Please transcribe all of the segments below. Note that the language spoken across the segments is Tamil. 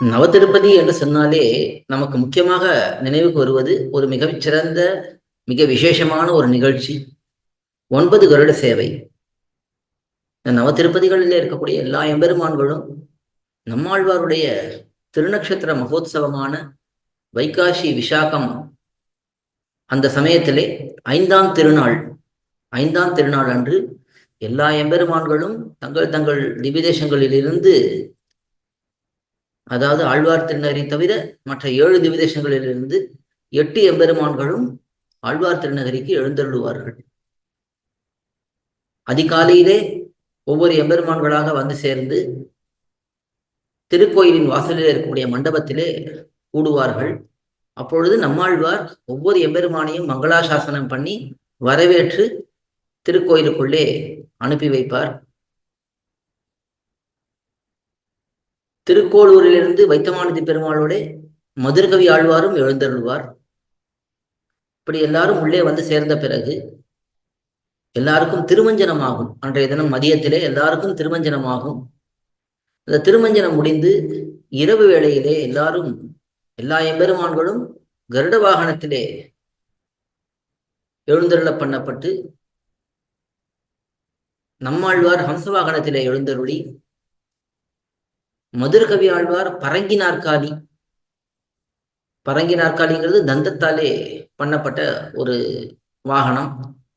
நவதிருப்பதி என்று சொன்னாலே நமக்கு முக்கியமாக நினைவுக்கு வருவது ஒரு மிகச்சிறந்த மிக விசேஷமான ஒரு நிகழ்ச்சி. ஒன்பது வருட சேவை. நவதிருப்பதிகளில் இருக்கக்கூடிய எல்லா எம்பெருமான்களும் நம்மாழ்வாருடைய திருநக்ஷத்திர மகோத்சவமான வைகாசி விசாகம் அந்த சமயத்திலே ஐந்தாம் திருநாள் ஐந்தாம் திருநாள் அன்று எல்லா எம்பெருமான்களும் தங்கள் தங்கள் திவிதேசங்களிலிருந்து அதாவது ஆழ்வார் திருநகரை தவிர மற்ற ஏழு திவிதேசங்களிலிருந்து எட்டு எம்பெருமான்களும் ஆழ்வார் திருநகரிக்கு எழுந்தருளுவார்கள். அதிகாலையிலே ஒவ்வொரு எம்பெருமான்களாக வந்து சேர்ந்து திருக்கோயிலின் வாசலில் இருக்கக்கூடிய மண்டபத்திலே கூடுவார்கள். அப்பொழுது நம்மாழ்வார் ஒவ்வொரு எம்பெருமானையும் மங்களாசாசனம் பண்ணி வரவேற்று திருக்கோயிலுக்குள்ளே அனுப்பி வைப்பார். திருக்கோளூரிலிருந்து வைத்தமானதி பெருமாளோட மதுரகவி ஆழ்வாரும் எழுந்தருள்வார். இப்படி எல்லாரும் உள்ளே வந்து சேர்ந்த பிறகு எல்லாருக்கும் திருமஞ்சனமாகும். அன்றைய தினம் மதியத்திலே எல்லாருக்கும் திருமஞ்சனமாகும். அந்த திருமஞ்சனம் முடிந்து இரவு வேளையிலே எல்லாரும் எல்லா எம்பெருமான்களும் கருட வாகனத்திலே எழுந்தருள பண்ணப்பட்டு நம்மாழ்வார் ஹம்ச வாகனத்திலே எழுந்தருளி மதுரகவி ஆழ்வார் பரங்கி நாற்காலி பரங்கி நாற்காலிங்கிறது தந்தத்தாலே பண்ணப்பட்ட ஒரு வாகனம்.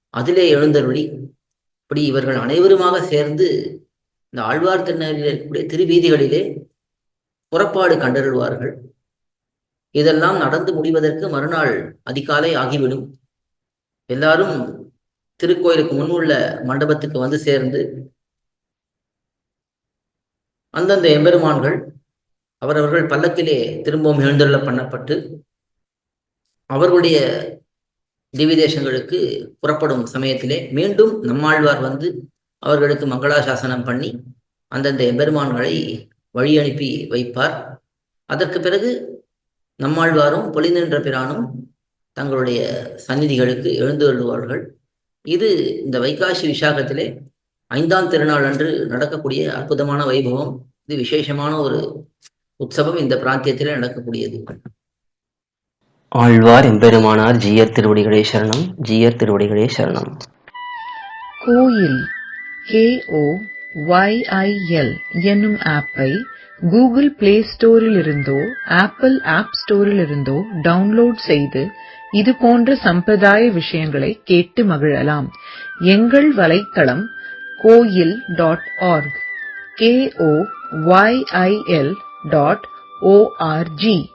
அதிலே எழுந்தருளி. இப்படி இவர்கள் அனைவருமாக சேர்ந்து இந்த ஆழ்வார் திருநகரில் இருக்கக்கூடிய திருவீதிகளிலே புறப்பாடு கண்டருள்வார்கள். இதெல்லாம் நடந்து முடிவதற்கு மறுநாள் அதிகாலை ஆகிவிடும். எல்லாரும் திருக்கோயிலுக்கு முன் உள்ள மண்டபத்துக்கு வந்து சேர்ந்து அந்தந்த எம்பெருமான்கள் அவரவர்கள் பல்லக்கிலே திரும்பவும் எழுந்தருள பண்ணப்பட்டு அவர்களுடைய திவிதேசங்களுக்கு புறப்படும் சமயத்திலே மீண்டும் நம்மாழ்வார் வந்து அவர்களுக்கு மங்களாசாசனம் பண்ணி அந்தந்த எம்பெருமான்களை வழி அனுப்பி வைப்பார். அதற்கு பிறகு நம்மாழ்வாரும் பொலிநின்ற பிரானும் தங்களுடைய சந்நிதிகளுக்கு எழுந்து வருவார்கள் இது இந்த வைகாசி விசாகத்திலே ஐந்தாம் திருநாள் அன்று நடக்கக்கூடிய அற்புதமான வைபவம் இது விசேஷமான ஒரு உற்சவம் இந்த பிராந்தியத்திலே நடக்கக்கூடியது. ஆழ்வார் எம்பெருமானார் ஜீயர் திருவடிகளே சரணம் ஜீயர் திருவடிகளே சரணம். கோயில் K O Y I L என்னும் ஆப்பை கூகுள் பிளே ஸ்டோரிலிருந்தோ ஆப்பிள் ஆப் ஸ்டோரிலிருந்தோ டவுன்லோட் செய்து இது போன்ற சம்பிரதாய விஷயங்களை கேட்டு மகிழலாம். எங்கள் வலைத்தளம் coil.org, K-O-Y-I-L dot O-R-G.